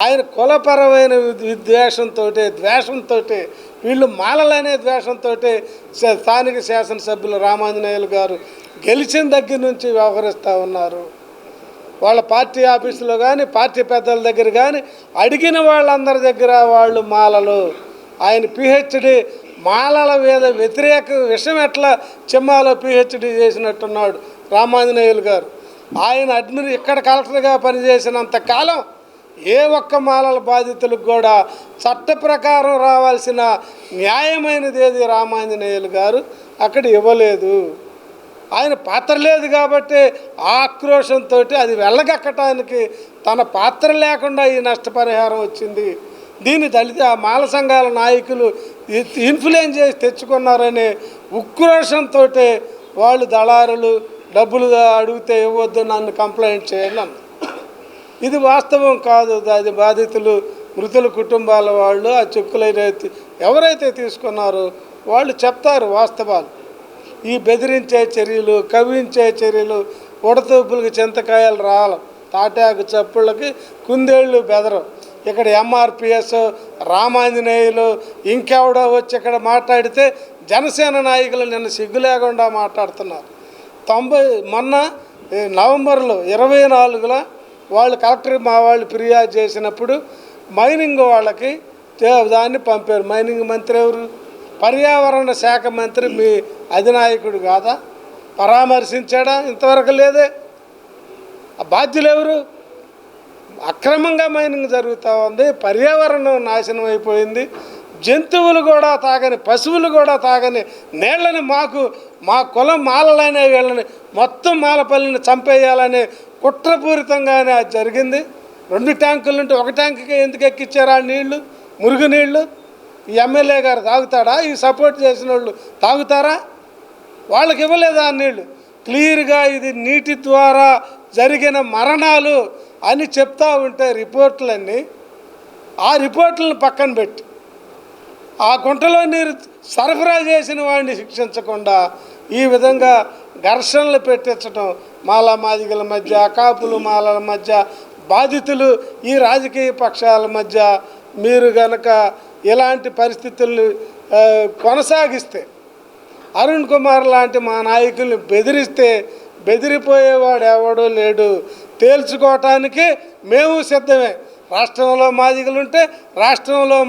ఆయన కులపరమైన విద్వేషంతో ద్వేషంతో వీళ్ళు మాలలనే ద్వేషంతో స్థానిక శాసనసభ్యులు రామాంజనేయులు గారు గెలిచిన దగ్గర నుంచి వ్యవహరిస్తూ ఉన్నారు. వాళ్ళ పార్టీ ఆఫీసులో కానీ పార్టీ పెద్దల దగ్గర కానీ అడిగిన వాళ్ళందరి దగ్గర వాళ్ళు మాలలు. ఆయన పిహెచ్డి మాలల మీద వ్యతిరేక విషయం ఎట్లా చిమ్మాలో పిహెచ్డి చేసినట్టున్నాడు రామాంజనేయులు గారు. ఆయన అడ్మిన్ ఇక్కడ కలెక్టర్గా పనిచేసినంత కాలం ఏ ఒక్క మాలల బాధితులకు కూడా చట్ట ప్రకారం రావాల్సిన న్యాయమైనది ఏది? రామాంజనేయులు గారు అక్కడ ఇవ్వలేదు. ఆయన పాత్ర లేదు కాబట్టి ఆక్రోషంతో అది వెళ్ళగక్కటానికి తన పాత్ర లేకుండా ఈ నష్టపరిహారం వచ్చింది. దీన్ని దళిత మాల సంఘాల నాయకులు ఇన్ఫ్లుయెన్స్ చేసి తెచ్చుకున్నారనే ఉక్రోషంతో వాళ్ళు దళారులు డబ్బులు అడిగితే ఇవ్వద్దు నన్ను కంప్లైంట్ చేయండి అన్నారు. ఇది వాస్తవం కాదు. అది బాధితులు మృతుల కుటుంబాల వాళ్ళు ఆ చెక్కులైతే ఎవరైతే తీసుకున్నారో వాళ్ళు చెప్తారు వాస్తవాలు. ఈ బెదిరించే చర్యలు కవించే చర్యలు ఉడతూపులకి చింతకాయలు రావాలి తాటాకు చప్పుళ్ళకి కుందేళ్ళు బెదరం. ఇక్కడ ఎంఆర్పిఎస్ రామాంజనేయులు ఇంకెవడో వచ్చి ఇక్కడ మాట్లాడితే జనసేన నాయకులు నిన్న సిగ్గు లేకుండా మాట్లాడుతున్నారు. తొంభై మొన్న నవంబర్లో ఇరవై నాలుగులో వాళ్ళు కలెక్టర్ మా వాళ్ళు ఫిర్యాదు చేసినప్పుడు మైనింగ్ వాళ్ళకి దాన్ని పంపారు. మైనింగ్ మంత్రి ఎవరు? పర్యావరణ శాఖ మంత్రి మీ అధినాయకుడు కాదా? పరామర్శించాడా? ఇంతవరకు లేదే. ఆ బాధ్యులు ఎవరు? అక్రమంగా మైనింగ్ జరుగుతూ ఉంది. పర్యావరణం నాశనం అయిపోయింది. జంతువులు కూడా తాగని పశువులు కూడా తాగని నీళ్ళని మాకు మా కులం మాలలైన వీళ్ళని మొత్తం మాలపల్లిని చంపేయాలనే కుట్రపూరితంగానే అది జరిగింది. రెండు ట్యాంకులు ఉంటే ఒక ట్యాంకుకి ఎందుకు ఎక్కిచ్చారు ఆ నీళ్ళు? మురుగు నీళ్ళు? ఈ ఎమ్మెల్యే గారు తాగుతాడా? ఈ సపోర్ట్ చేసిన వాళ్ళు తాగుతారా? వాళ్ళకి ఇవ్వలేదు ఆ నీళ్ళు? క్లియర్గా ఇది నీటి ద్వారా జరిగిన మరణాలు అని చెప్తా ఉంటే రిపోర్ట్లన్నీ ఆ రిపోర్ట్లను పక్కన పెట్టి ఆ గుంటలో నీరు సరఫరా చేసిన వాడిని శిక్షించకుండా ఈ విధంగా ఘర్షణలు పెట్టించడం మాల మాదిగల మధ్య కాపులు మాలల మధ్య బాధితులు ఈ రాజకీయ పక్షాల మధ్య మీరు గనక ఇలాంటి పరిస్థితులు కొనసాగిస్తే అరుణ్ కుమార్ లాంటి మా నాయకుల్ని బెదిరిస్తే బెదిరిపోయేవాడు ఎవడో లేడు. తేల్చుకోవటానికి మేము సిద్ధమే. రాష్ట్రంలో మాదిగలుంటే రాష్ట్రంలో మా